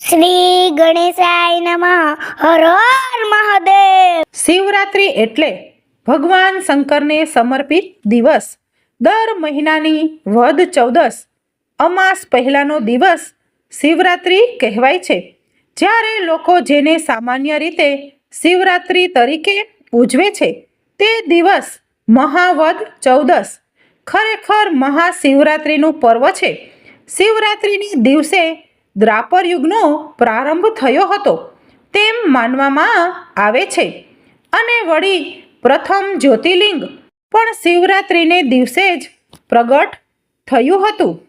શ્રી ગણેશાય નમઃ. હર હર મહાદેવ. શિવરાત્રિ એટલે ભગવાન શંકરને સમર્પિત દિવસ. દર મહિનાની વદ ચૌદસ અમાસ પહેલાનો દિવસ શિવરાત્રિ કહેવાય છે. જ્યારે લોકો જેને સામાન્ય રીતે શિવરાત્રિ તરીકે ઉજવે છે, તે દિવસ મહાવદ ચૌદસ. ખરેખર મહાશિવરાત્રિનું પર્વ છે. શિવરાત્રિની દિવસે દ્રાપર યુગનો પ્રારંભ થયો હતો. તેમ માનવામાં આવે છે. અને વળી પ્રથમ જ્યોતિર્લિંગ પણ શિવરાત્રિને દિવસે જ પ્રગટ થયું હતું.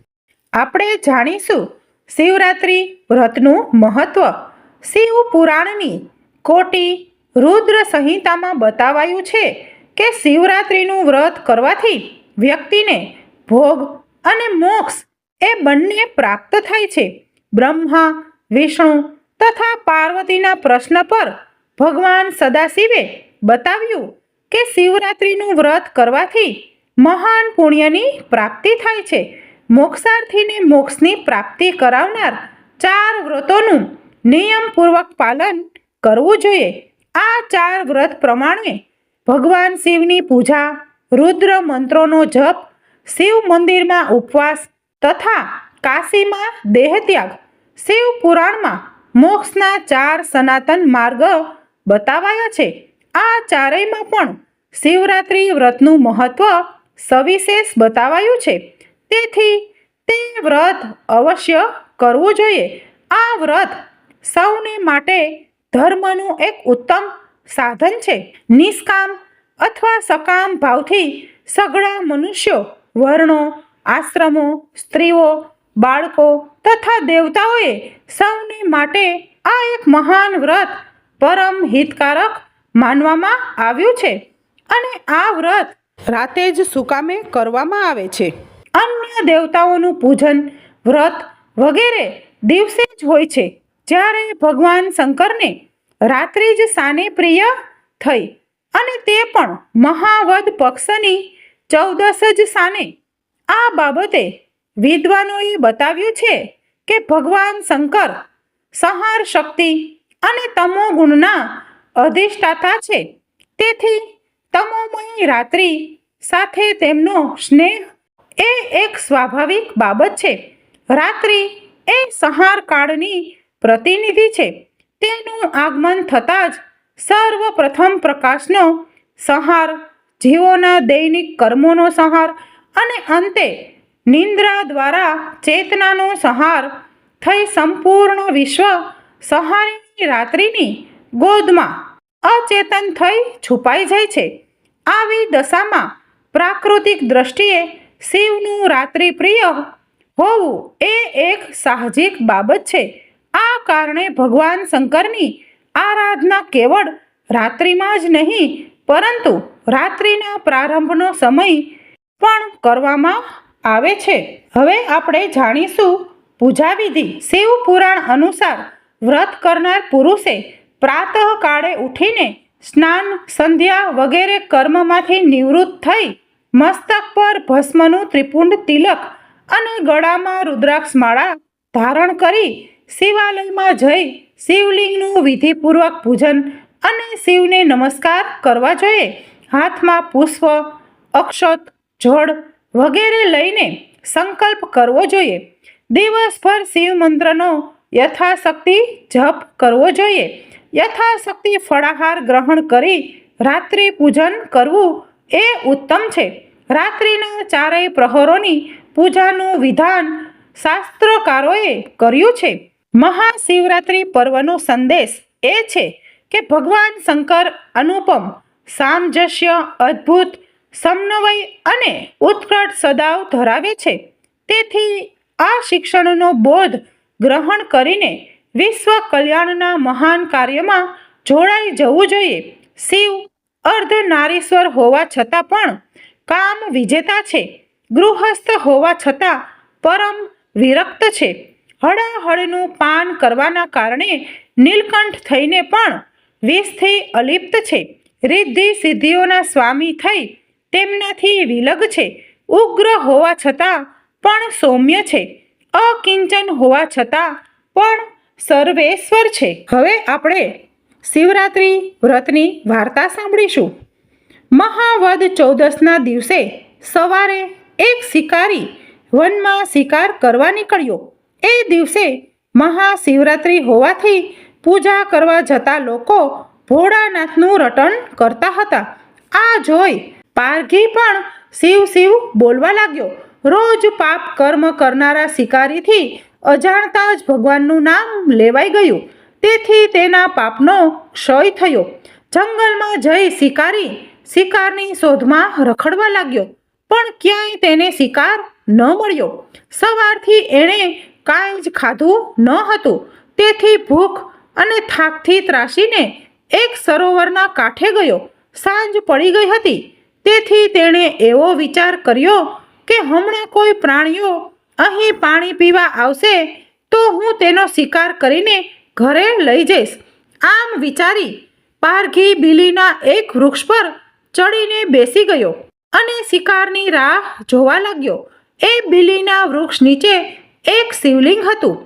આપણે જાણીશું શિવરાત્રિ વ્રતનું મહત્વ. શિવ પુરાણની કોટી રુદ્ર સંહિતામાં બતાવાયું છે કે શિવરાત્રિનું વ્રત કરવાથી વ્યક્તિને ભોગ અને મોક્ષ એ બંને પ્રાપ્ત થાય છે. બ્રહ્મા, વિષ્ણુ તથા પાર્વતીના પ્રશ્ન પર ભગવાન સદાશિવે બતાવ્યું કે શિવરાત્રિનું વ્રત કરવાથી મહાન પુણ્યની પ્રાપ્તિ થાય છે. મોક્ષાર્થીને મોક્ષની પ્રાપ્તિ કરાવનાર ચાર વ્રતોનું નિયમપૂર્વક પાલન કરવું જોઈએ. આ ચાર વ્રત પ્રમાણે ભગવાન શિવની પૂજા, રુદ્ર મંત્રોનો જપ, શિવ મંદિરમાં ઉપવાસ તથા કાશીમાં દેહત્યાગ, શિવ પુરાણમાં મોક્ષના ચાર સનાતન માર્ગ બતાવાયા છે. આ ચારેયમાં પણ શિવરાત્રિ વ્રતનું મહત્વ સવિશેષ બતાવાયું છે. તેથી તે વ્રત અવશ્ય કરવું જોઈએ. આ વ્રત સૌને માટે ધર્મનું એક ઉત્તમ સાધન છે. નિષ્કામ અથવા સકામ ભાવથી સઘળા મનુષ્યો, વર્ણો, આશ્રમો, સ્ત્રીઓ બાળકો તથા દેવતાઓએ સૌને માટે આ એક મહાન વ્રત પરમ હિતકારક માનવામાં આવ્યું છે. અને આ વ્રત રાતે જ સુકામે કરવામાં આવે છે. અન્ય દેવતાઓનું પૂજન વ્રત વગેરે દિવસે જ હોય છે. જ્યારે ભગવાન શંકરને રાત્રિ જ સાને પ્રિય થઈ અને તે પણ મહાવદ પક્ષની ચૌદસ જ સાને. આ બાબતે વિદ્વાનોએ બતાવ્યું છે કે ભગવાન શંકર, સંહાર શક્તિ અને તમો ગુણના અધિષ્ઠાતા છે. તેથી તમોમય રાત્રિ સાથે તેમનો સ્નેહ એ એક સ્વાભાવિક બાબત છે. રાત્રિ એ સંહાર કાળની પ્રતિનિધિ છે. તેનું આગમન થતાં જ સર્વપ્રથમ પ્રકાશનો સંહાર જીવોના દૈનિક કર્મોનો સંહાર અને અંતે નિંદ્રા દ્વારા ચેતનાનો સંહાર થઈ સંપૂર્ણ વિશ્વ સહારીની રાત્રિની ગોદમાં અચેતન થઈ છુપાઈ જાય છે. આવી દશામાં પ્રાકૃતિક દ્રષ્ટિએ શિવનું રાત્રિ પ્રિય હોવું એ એક સાહજિક બાબત છે. આ કારણે ભગવાન શંકરની આરાધના કેવળ રાત્રિમાં જ નહીં, પરંતુ રાત્રિના પ્રારંભનો સમય પણ કરવામાં આવે છે. હવે આપણે જાણીશું પૂજા વિધિ શિવ પુરાણ અનુસાર વ્રત કરનાર પુરુષે પ્રાતઃકાળે ઉઠીને સ્નાન, સંધ્યા વગેરે કર્મમાંથી નિવૃત્ત થઈ મસ્તક પર ભસ્મનું ત્રિપુંડ તિલક અને ગળામાં રુદ્રાક્ષ માળા ધારણ કરી શિવાલયમાં જઈ શિવલિંગનું વિધિપૂર્વક પૂજન અને શિવને નમસ્કાર કરવા જોઈએ. હાથમાં પુષ્પ, અક્ષત, જળ વગેરે લઈને સંકલ્પ કરવો જોઈએ. દિવસભર શિવ મંત્રનો યથાશક્તિ જપ કરવો જોઈએ. યથાશક્તિ ફળાહાર ગ્રહણ કરી રાત્રિ પૂજન કરવું એ ઉત્તમ છે. રાત્રિના ચારેય પ્રહરોની પૂજાનું વિધાન શાસ્ત્રકારોએ કર્યું છે. મહાશિવરાત્રિ પર્વનો સંદેશ એ છે કે ભગવાન શંકર અનુપમ સામજસ્ય અદ્ભુત સમન્વય અને ઉત્કટ સદાવ ધરાવે છે. તેથી આ શિક્ષણનો બોધ ગ્રહણ કરીને વિશ્વ કલ્યાણના મહાન કાર્યમાં જોડાઈ જવું જોઈએ. શિવ અર્ધ નારીશ્વર હોવા છતાં પણ કામ વિજેતા છે. ગૃહસ્થ હોવા છતાં પરમ વિરક્ત છે. હળાહળનું પાન કરવાના કારણે નીલકંઠ થઈને પણ વિષથી અલિપ્ત છે. રિદ્ધિ સિદ્ધિઓના સ્વામી થઈ તેમનાથી વિલગ છે. ઉગ્ર હોવા છતાં પણ સૌમ્ય છે. અકિંચન હોવા છતાં પણ સર્વેશ્વર છે. હવે આપણે શિવરાત્રિ વ્રતની વાર્તા સાંભળીશું. મહાવદ ચૌદસના દિવસે સવારે એક શિકારી વનમાં શિકાર કરવા નીકળ્યો. એ દિવસે મહાશિવરાત્રિ હોવાથી પૂજા કરવા જતા લોકો ભોળાનાથનું રટણ કરતા હતા. આ જોઈ પારઘી પણ શિવ શિવ બોલવા લાગ્યો. રોજ પાપ કર્મ કરનારા શિકારીથી અજાણતા જ ભગવાનનું નામ લેવાઈ ગયું. તેથી તેના પાપનો ક્ષય થયો. જંગલમાં જઈ શિકારી શિકારની શોધમાં રખડવા લાગ્યો. પણ ક્યાંય તેને શિકાર ન મળ્યો. સવારથી એણે કાંઈ જ ખાધું ન હતું. તેથી ભૂખ અને થાકથી ત્રાસીને એક સરોવરના કાંઠે ગયો. સાંજ પડી ગઈ હતી. તેથી તેણે એવો વિચાર કર્યો કે હમણાં કોઈ પ્રાણીઓ અહીં પાણી પીવા આવશે તો હું તેનો શિકાર કરીને ઘરે લઈ જઈશ. આમ વિચારી પારઘી બિલીના એક વૃક્ષ પર ચડીને બેસી ગયો અને શિકારની રાહ જોવા લાગ્યો. એ બિલીના વૃક્ષ નીચે એક શિવલિંગ હતું.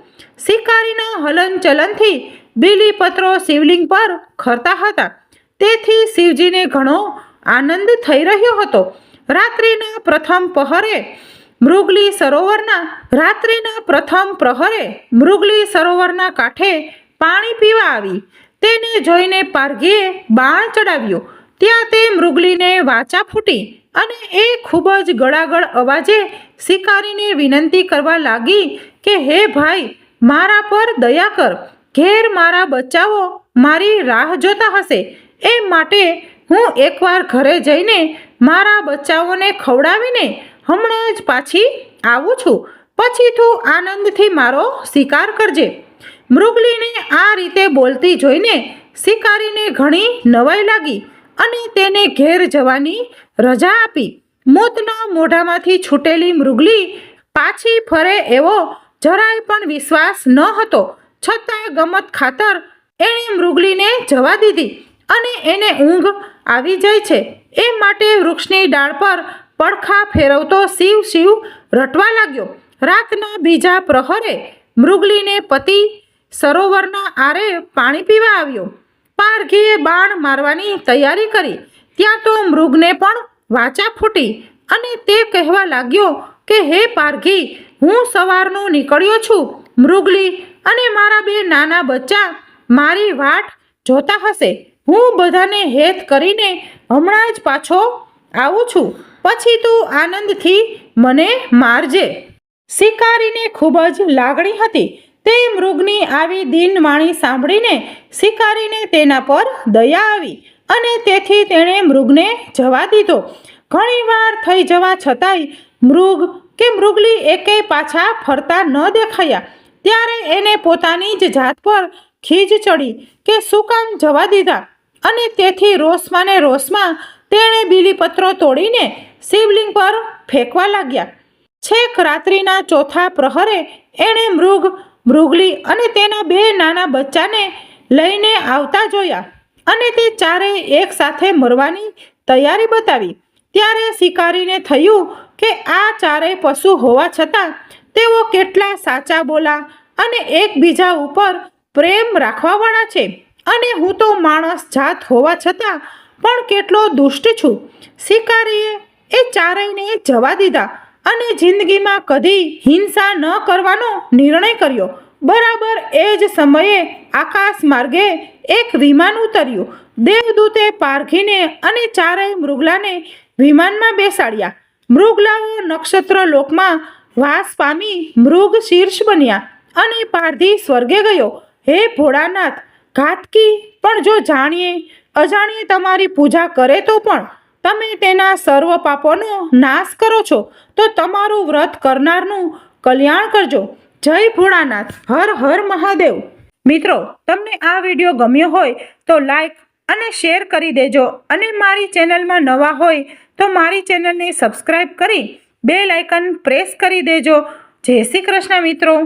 શિકારીના હલનચલનથી બીલીપત્રો શિવલિંગ પર ખરતા હતા. તેથી શિવજીને ઘણો આનંદ થઈ રહ્યો હતો. રાત્રિના પ્રથમ પહરે મૃગલી સરોવરના, રાત્રિના પ્રથમ પ્રહરે મૃગલી સરોવરના કાંઠે પાણી પીવા આવી. તેને જોઈને પારઘીએ બાણ ચડાવ્યો. ત્યાં તે મૃગલીને વાચા ફૂટી અને એ ખૂબ જ ગળાગળ અવાજે શિકારીને વિનંતી કરવા લાગી કે, હે ભાઈ, મારા પર દયા કર. ઘેર મારા બચાવો મારી રાહ જોતા હશે. એ માટે હું એકવાર ઘરે જઈને મારા બચ્ચાઓને ખવડાવીને હમણાં જ પાછી આવું છું. પછી તું આનંદથી મારો શિકાર કરજે. મૃગલીને આ રીતે બોલતી જોઈને શિકારીને ઘણી નવાઈ લાગી અને તેને ઘેર જવાની રજા આપી. મોતના મોઢામાંથી છૂટેલી મૃગલી પાછી ફરે એવો જરાય પણ વિશ્વાસ ન હતો. છતાં ગમત ખાતર એણે મૃગલીને જવા દીધી અને એને ઊંઘ આવી જાય છે. એ માટે વૃક્ષની ડાળ પર પડખા ફેરવતો શિવ શિવ રટવા લાગ્યો. રાતના બીજા પ્રહરે મૃગલીને પતિ સરોવરના આરે પાણી પીવા આવ્યો. પારઘીએ બાણ મારવાની તૈયારી કરી. ત્યાં તો મૃગને પણ વાચા ફૂટી અને તે કહેવા લાગ્યો કે, હે પારઘી, હું સવારનો નીકળ્યો છું. મૃગલી અને મારા બે નાના બચ્ચા મારી વાટ જોતા હશે. હું બધાને હેત કરીને હમણાં જ પાછો આવું છું. પછી તું આનંદથી મને મારજે. શિકારીને ખૂબ જ લાગણી હતી. તે મૃગની આવી દિનવાણી સાંભળીને શિકારીને તેના પર દયા આવી અને તેથી તેણે મૃગને જવા દીધો. ઘણીવાર થઈ જવા છતાંય મૃગ કે મૃગલી એકેય પાછા ફરતા ન દેખાયા. ત્યારે એને પોતાની જ જાત પર ખીજ ચડી કે શું કામ જવા દીધા. અને તેથી રોષમાં ને રોષમાં તેણે બીલીપત્રો તોડીને શિવલિંગ પર ફેંકવા લાગ્યા. છેક રાત્રિના ચોથા પ્રહરે એણે મૃગ, મૃગલી અને તેના બે નાના બચ્ચાને લઈને આવતા જોયા અને તે ચારેય એક સાથે મરવાની તૈયારી બતાવી. ત્યારે શિકારીને થયું કે આ ચારેય પશુ હોવા છતાં તેઓ કેટલા સાચા બોલા અને એકબીજા ઉપર પ્રેમ રાખવાવાળા છે. અને હું તો માણસ જાત હોવા છતાં પણ કેટલો દુષ્ટ છું. શિકારીએ એ ચારેયને જવા દીધા અને જિંદગીમાં કદી હિંસા ન કરવાનો નિર્ણય કર્યો. બરાબર એ જ સમયે આકાશ માર્ગે એક વિમાન ઉતર્યું. દેવદૂતે પારઘીને અને ચારેય મૃગલાને વિમાનમાં બેસાડ્યા. મૃગલાઓ નક્ષત્ર લોકમાં વાસ પામી મૃગ શીર્ષ બન્યા અને પારધી સ્વર્ગે ગયો. હે ભોળાનાથ ઘાતકી. પણ જો જાણીએ, અજાણીએ તમારી પૂજા કરે તો પણ તમે તેના સર્વ પાપોનો નાશ કરો છો, તો તમારું વ્રત કરનારનું કલ્યાણ કરજો. જય ભોળાનાથ. હર હર મહાદેવ. મિત્રો, તમને આ વીડિયો ગમ્યો હોય તો લાઈક અને શેર કરી દેજો. અને મારી ચેનલમાં નવા હોય તો મારી ચેનલને સબસ્ક્રાઈબ કરી બે લાઇકન પ્રેસ કરી દેજો. જય શ્રી કૃષ્ણ મિત્રો.